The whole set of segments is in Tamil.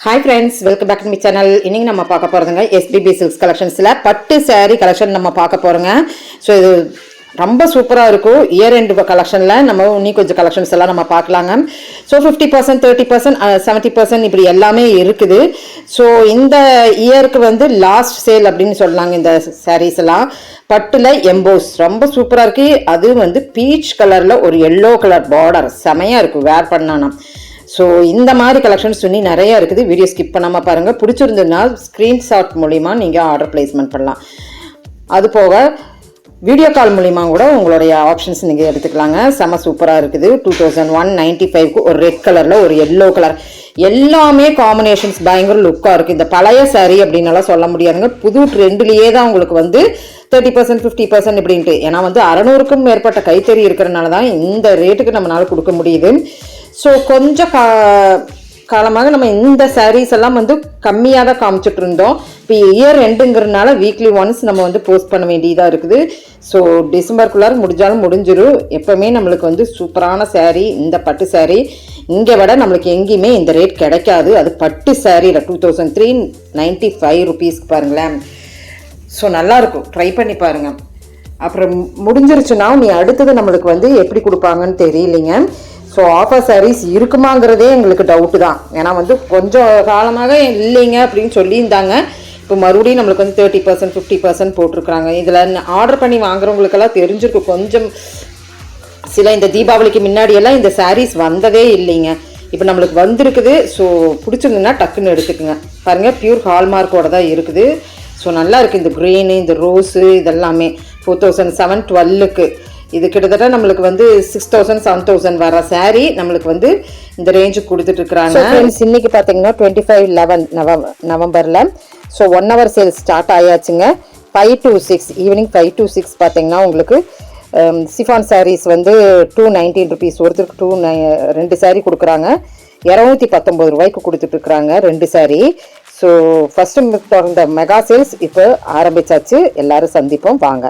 Hi friends welcome back to me channel இன்னைக்கு நம்ம பார்க்க போகிறதுங்க எஸ்பிபி சில்க்ஸ் கலெக்ஷன்ஸில் பட்டு saree கலெக்ஷன் நம்ம பார்க்க போகிறோங்க ஸோ இது ரொம்ப சூப்பராக இருக்கும். இயர் எண்டு கலெக்ஷனில் நம்ம இன்னும் கொஞ்சம் கலெக்ஷன்ஸ் எல்லாம் நம்ம பார்க்கலாங்க. So fifty percent thirty percent seventy percent இப்படி எல்லாமே இருக்குது. ஸோ இந்த இயருக்கு வந்து லாஸ்ட் சேல் அப்படின்னு சொல்லலாங்க இந்த சாரீஸ் எல்லாம். பட்டில் எம்போஸ் ரொம்ப சூப்பராக இருக்குது அது வந்து பீச் கலரில் ஒரு எல்லோ கலர் பார்டர் செமையாக இருக்கும் வேர் பண்ணானா. ஸோ இந்த மாதிரி கலெக்ஷன்ஸ் துணி நிறைய இருக்குது. வீடியோ ஸ்கிப் பண்ணாமல் பாருங்கள் பிடிச்சிருந்ததுன்னா ஸ்க்ரீன்ஷாட் மூலிமா நீங்கள் ஆர்டர் பிளேஸ்மெண்ட் பண்ணலாம். அது போக வீடியோ கால் மூலிமா கூட உங்களுடைய ஆப்ஷன்ஸ் நீங்கள் எடுத்துக்கலாங்க. செம சூப்பராக இருக்குது. டூ தௌசண்ட் ஒன் நைன்ட்டி ஃபைவ்க்கு ஒரு ரெட் கலரில் ஒரு எல்லோ கலர் எல்லாமே காம்பினேஷன்ஸ் பயங்கர லுக்காக இருக்குது இந்த பழைய saree அப்படின்னலாம் சொல்ல முடியாதுங்க. புது ட்ரெண்ட்லேயே தான் உங்களுக்கு வந்து தேர்ட்டி பர்சன்ட் ஃபிஃப்டி பர்சன்ட் இப்படின்ட்டு. ஏன்னா வந்து அறநூறுக்கும் மேற்பட்ட கைத்தறி இருக்கிறனால தான் இந்த ரேட்டுக்கு நம்மளால கொடுக்க முடியுது. ஸோ கொஞ்சம் கா காலமாக நம்ம இந்த சாரீஸ் எல்லாம் வந்து கம்மியாக தான் காமிச்சிட்டு இருந்தோம் இப்போ இயர் ரெண்டுங்கிறதுனால வீக்லி ஒன்ஸ் நம்ம வந்து போஸ்ட் பண்ண வேண்டியதாக இருக்குது. ஸோ டிசம்பருக்குள்ளார முடிஞ்சாலும் முடிஞ்சிடும் எப்போவுமே நம்மளுக்கு வந்து சூப்பரான சாரீ இந்த பட்டு சாரீ இங்கே விட நம்மளுக்கு எங்கேயுமே இந்த ரேட் கிடைக்காது. அது பட்டு சாரீல two thousand three ninety five ருபீஸ்க்கு பாருங்களேன். ஸோ நல்லாயிருக்கும் ட்ரை பண்ணி பாருங்கள் அப்புறம் முடிஞ்சிருச்சுன்னா நீ அடுத்தது நம்மளுக்கு வந்து எப்படி கொடுப்பாங்கன்னு தெரியலைங்க. ஸோ ஆஃபர் சாரீஸ் இருக்குமாங்கிறதே எங்களுக்கு டவுட்டு தான். ஏன்னா வந்து கொஞ்சம் காலமாக இல்லைங்க அப்படின்னு சொல்லியிருந்தாங்க. இப்போ மறுபடியும் நம்மளுக்கு வந்து தேர்ட்டி பர்சன்ட் ஃபிஃப்டி பர்சன்ட் போட்டிருக்கிறாங்க. இதில் ஆர்டர் பண்ணி வாங்குறவங்களுக்கெல்லாம் தெரிஞ்சிருக்கும். கொஞ்சம் சில இந்த தீபாவளிக்கு முன்னாடியெல்லாம் இந்த சாரீஸ் வந்ததே இல்லைங்க. இப்போ நம்மளுக்கு வந்திருக்குது. ஸோ பிடிச்சிருந்துன்னா டக்குன்னு எடுத்துக்கோங்க. பாருங்கள் பியூர் ஹால்மார்க்கோட தான் இருக்குது. ஸோ நல்லா இருக்குது இந்த க்ரீனு இந்த ரோஸு இதெல்லாமே. ஃபோர் தௌசண்ட் செவன் டுவெல்லுக்கு இது கிட்டத்தட்ட நம்மளுக்கு வந்து சிக்ஸ் தௌசண்ட் செவன் தௌசண்ட் வர saree நம்மளுக்கு வந்து இந்த ரேஞ்சுக்கு கொடுத்துட்டு இருக்கிறாங்க. இன்னைக்கு பார்த்தீங்கன்னா டுவெண்ட்டி ஃபைவ் லெவன் நவ நவம்பரில். So one hour sale start ஆயாச்சுங்க. Five to six evening five to six பார்த்தீங்கன்னா உங்களுக்கு um, சிஃபான் சாரீஸ் வந்து டூ நைன்டீன் ருபீஸ் ஒருத்தருக்கு டூ நை ரெண்டு சாரீ கொடுக்குறாங்க. இரநூத்தி பத்தொம்பது ரூபாய்க்கு கொடுத்துட்ருக்குறாங்க ரெண்டு சாரீ ஸோ ஃபஸ்ட்டு தொடர்ந்த மெகா சேல்ஸ் இப்போ ஆரம்பிச்சாச்சு. எல்லாரும் சந்திப்போம். வாங்க.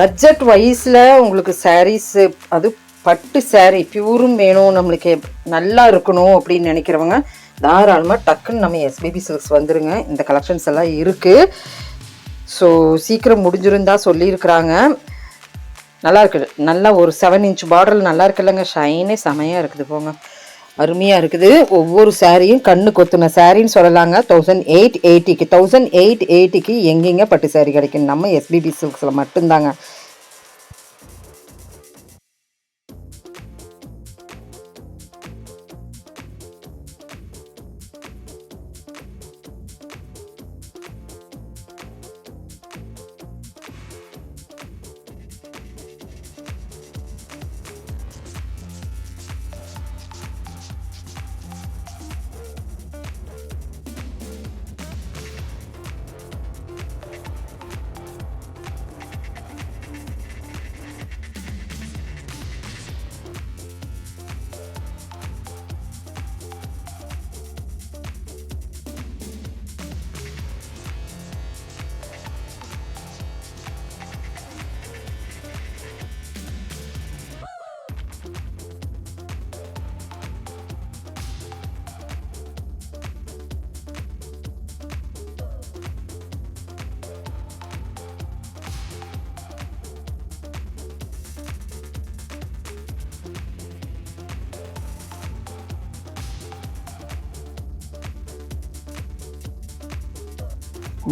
பட்ஜெட் வைஸில் உங்களுக்கு சாரீஸு அது பட்டு சாரீ பியூரும் வேணும் நம்மளுக்கு நல்லா இருக்கணும் அப்படின்னு நினைக்கிறவங்க தாராளமாக டக்குன்னு நம்ம எஸ்பிபி சில்க்ஸ் வந்துருங்க. இந்த கலெக்ஷன்ஸ் எல்லாம் இருக்குது ஸோ சீக்கிரம் முடிஞ்சிருந்தா சொல்லியிருக்கிறாங்க. நல்லா இருக்குது நல்லா ஒரு செவன் இன்ச் பார்டர் நல்லா இருக்குல்லங்க. ஷைனே செமையாக இருக்குது போங்க. அருமையாக இருக்குது. ஒவ்வொரு சாரியும் கண்ணு கொத்துன சாரின்னு சொல்லலாங்க. தௌசண்ட் எயிட் எயிட்டிக்கு தௌசண்ட் எயிட் எயிட்டிக்கு எங்கெங்க பட்டு சாரி கிடைக்கும் நம்ம எஸ்பிபி சில்க்ஸில் மட்டும்தாங்க.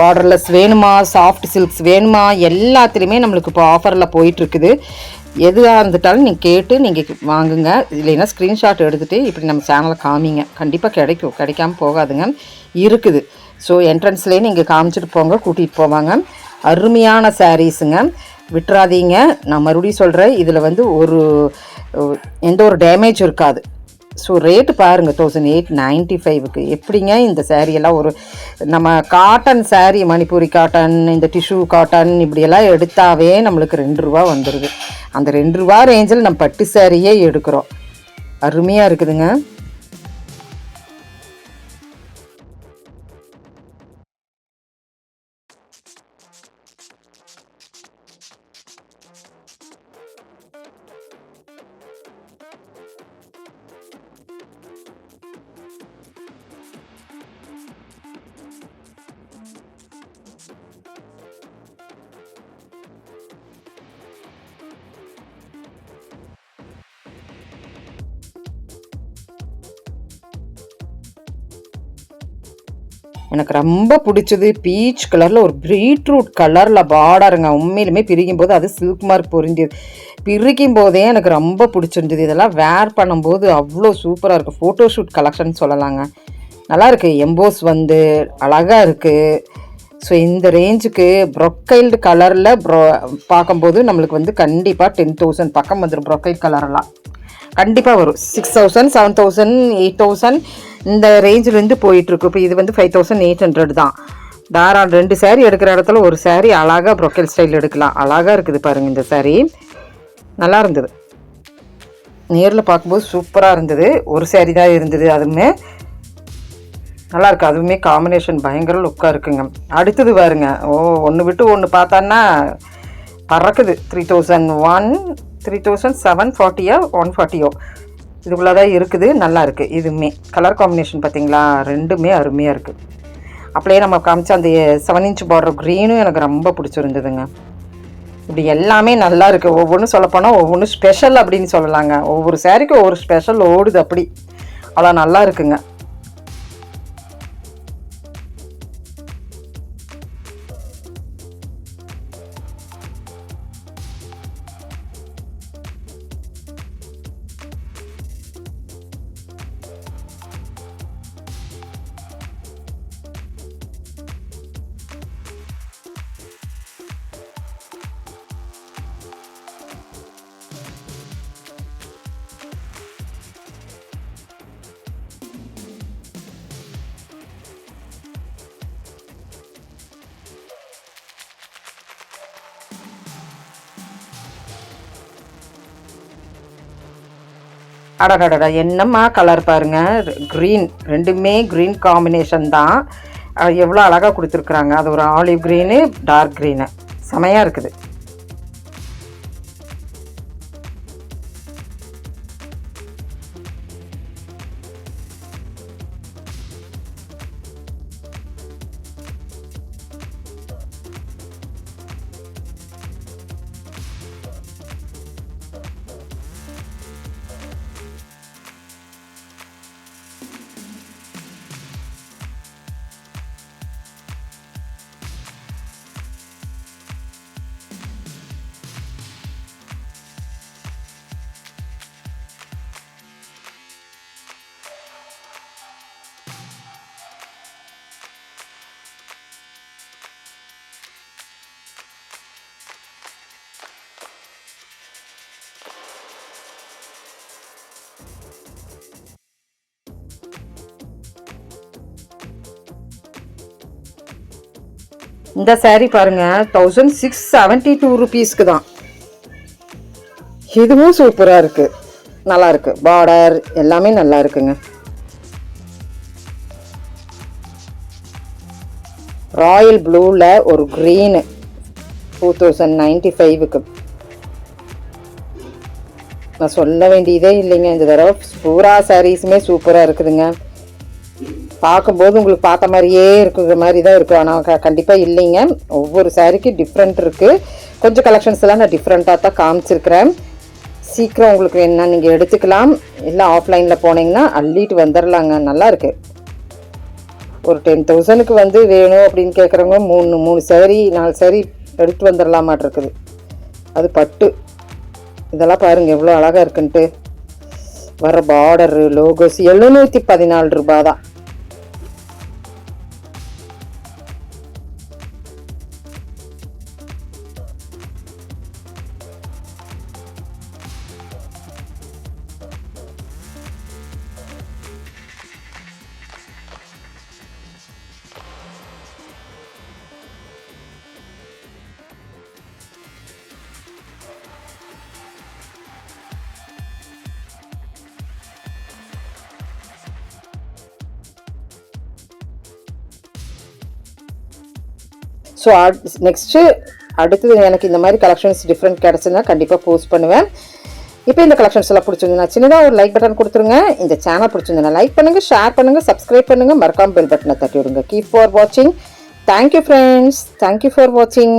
பார்டர்லெஸ் வேணுமா சாஃப்ட் சில்க்ஸ் வேணுமா எல்லாத்துலேயுமே நம்மளுக்கு இப்போ ஆஃபரில் போயிட்டுருக்குது. எதுவாக இருந்துட்டாலும் நீங்கள் கேட்டு நீங்கள் வாங்குங்க. இல்லைன்னா ஸ்க்ரீன்ஷாட் எடுத்துகிட்டு இப்படி நம்ம சேனலை காமிங்க. கண்டிப்பாக கிடைக்கும். கிடைக்காம போகாதுங்க. இருக்குது. ஸோ என்ட்ரன்ஸ்லேயே நீங்கள் காமிச்சிட்டு போங்க கூட்டிகிட்டு போவாங்க. அருமையான சாரீஸுங்க விட்டுறாதீங்க. நான் மறுபடியும் சொல்கிறேன் இதில் வந்து ஒரு எந்த ஒரு டேமேஜ் இருக்காது. ஸோ ரேட்டு பாருங்கள் தௌசண்ட் எயிட் நைன்ட்டி ஃபைவுக்கு எப்படிங்க இந்த saree எல்லாம் ஒரு நம்ம காட்டன் சேரீ மணிப்பூரி காட்டன் இந்த டிஷ்யூ காட்டன் இப்படியெல்லாம் எடுத்தாவே நம்மளுக்கு ரெண்டு ரூபா வந்துடுது அந்த ரெண்டு ரூபா ரேஞ்சில் நம்ம பட்டு சாரியே எடுக்கிறோம். அருமையாக இருக்குதுங்க. எனக்கு ரொம்ப பிடிச்சது பீச் கலரில் ஒரு பீட்ரூட் கலரில் பார்டருங்க உண்மையிலுமே பிரிக்கும் போது அது சில்க் மார்க் பொரிஞ்சது பிரிக்கும் போதே எனக்கு ரொம்ப பிடிச்சிருந்தது. இதெல்லாம் வேர் பண்ணும்போது அவ்வளோ சூப்பராக இருக்குது ஃபோட்டோஷூட் கலெக்ஷன் சொல்லலாங்க. நல்லாயிருக்கு எம்போஸ் வந்து அழகாக இருக்குது ஸோ இந்த ரேஞ்சுக்கு ப்ரொக்கைல்டு கலரில் ப்ரோ பார்க்கும்போது நம்மளுக்கு வந்து கண்டிப்பாக டென் தௌசண்ட் பக்கம் வந்துடும் ப்ரொக்கைல் கலரெல்லாம் கண்டிப்பாக வரும். Six thousand seven thousand eight thousand இந்த ரேஞ்சிலேருந்து போயிட்டுருக்கு. இப்போ இது வந்து ஃபைவ் தௌசண்ட் எயிட் ஹண்ட்ரட் தான். தாராளம் ரெண்டு சேரீ எடுக்கிற இடத்துல ஒரு சேரீ அழகாக ப்ரொக்கல் ஸ்டைல் எடுக்கலாம். அழகாக இருக்குது பாருங்கள் இந்த saree. நல்லா இருந்தது. நேரில் பார்க்கும்போது சூப்பராக இருந்தது. ஒரு சேரீ தான் இருந்தது. அதுவுமே நல்லாயிருக்கு அதுவுமே காம்பினேஷன் பயங்கர லுக்காக இருக்குங்க. அடுத்தது பாருங்க. ஓ ஒன்று விட்டு ஒன்று பார்த்தான்னா பறக்குது. Three thousand one three thousand seven ஃபார்ட்டியோ one ஃபார்ட்டியோ இதுக்குள்ளே தான் இருக்குது நல்லா இருக்குது இதுவுமே கலர் காம்பினேஷன் பார்த்தீங்களா? ரெண்டுமே அருமையாக இருக்குது அப்படியே நம்ம காமிச்ச அந்த செவன் இன்ச் பார்டர் க்ரீனும் எனக்கு ரொம்ப பிடிச்சிருந்ததுங்க. இப்படி எல்லாமே நல்லா இருக்குது ஒவ்வொன்றும் சொல்லப்போனால் ஒவ்வொன்றும் ஸ்பெஷல் அப்படின்னு சொல்லலாங்க. ஒவ்வொரு சேரீக்கும் ஒவ்வொரு ஸ்பெஷல் ஓடுது அப்படி. அவ்வளோ நல்லா இருக்குங்க. அடகடடா என்னம்மா கலர் பாருங்கள் க்ரீன் ரெண்டுமே க்ரீன் காம்பினேஷன் தான். எவ்வளோ அழகாக கொடுத்துருக்குறாங்க. அது ஒரு ஆலிவ் க்ரீனு டார்க் க்ரீனு செமையாக இருக்குது. இந்த சேரீ பாருங்க தௌசண்ட் சிக்ஸ் செவன்ட்டி டூ ருபீஸ்க்கு தான். இதுவும் சூப்பராக இருக்குது நல்லாயிருக்கு பார்டர் எல்லாமே நல்லா இருக்குங்க. ராயல் ப்ளூவில் ஒரு க்ரீனு டூ தௌசண்ட் நைன்டி ஃபைவுக்கு நான் சொல்ல வேண்டியதே இல்லைங்க. இந்த தடவை பூரா சாரீஸுமே சூப்பராக இருக்குதுங்க. பார்க்கும்போது உங்களுக்கு பார்த்த மாதிரியே இருக்கிற மாதிரி தான் இருக்கும். ஆனால் க கண்டிப்பாக இல்லைங்க. ஒவ்வொரு சாரீக்கும் டிஃப்ரெண்ட் இருக்குது கொஞ்சம் கலெக்ஷன்ஸ் எல்லாம் நான் டிஃப்ரெண்ட்டாக தான் காமிச்சிருக்கிறேன். சீக்கிரம் உங்களுக்கு வேணும்னா நீங்கள் எடுத்துக்கலாம். இல்லை ஆஃப்லைனில் போனீங்கன்னா அள்ளிட்டு வந்துடலாங்க நல்லாயிருக்கு ஒரு டென் தௌசண்ட்க்கு வந்து வேணும் அப்படின்னு கேட்குறவங்க மூணு மூணு சேரீ நாலு சேரீ எடுத்து வந்துடலாமாட்டிருக்குது அது பட்டு. இதெல்லாம் பாருங்கள் எவ்வளோ அழகாக இருக்குன்ட்டு. வர பார்டரு லோகோஸ் எழுநூற்றி பதினாலு ரூபா தான். ஸோ நெக்ஸ்ட்டு அடுத்தது எனக்கு இந்த மாதிரி கலெக்ஷன்ஸ் டிஃப்ரெண்ட் கிடச்சுன்னா கண்டிப்பாக போஸ்ட் பண்ணுவேன். இப்போ இந்த கலெக்ஷன்ஸ் எல்லாம் பிடிச்சிருந்தா சின்னதாக ஒரு லைக் பட்டன் கொடுத்துருங்க. இந்த சேனல் பிடிச்சிருந்தா லைக் பண்ணுங்கள் ஷேர் பண்ணுங்கள் சப்ஸ்கிரைப் பண்ணுங்கள் மறக்காமல் பெல் பட்டனை தட்டி விடுங்க. கீப் ஃபார் வாட்சிங் தேங்க்யூ ஃப்ரெண்ட்ஸ் தேங்க்யூ ஃபார் வாட்சிங்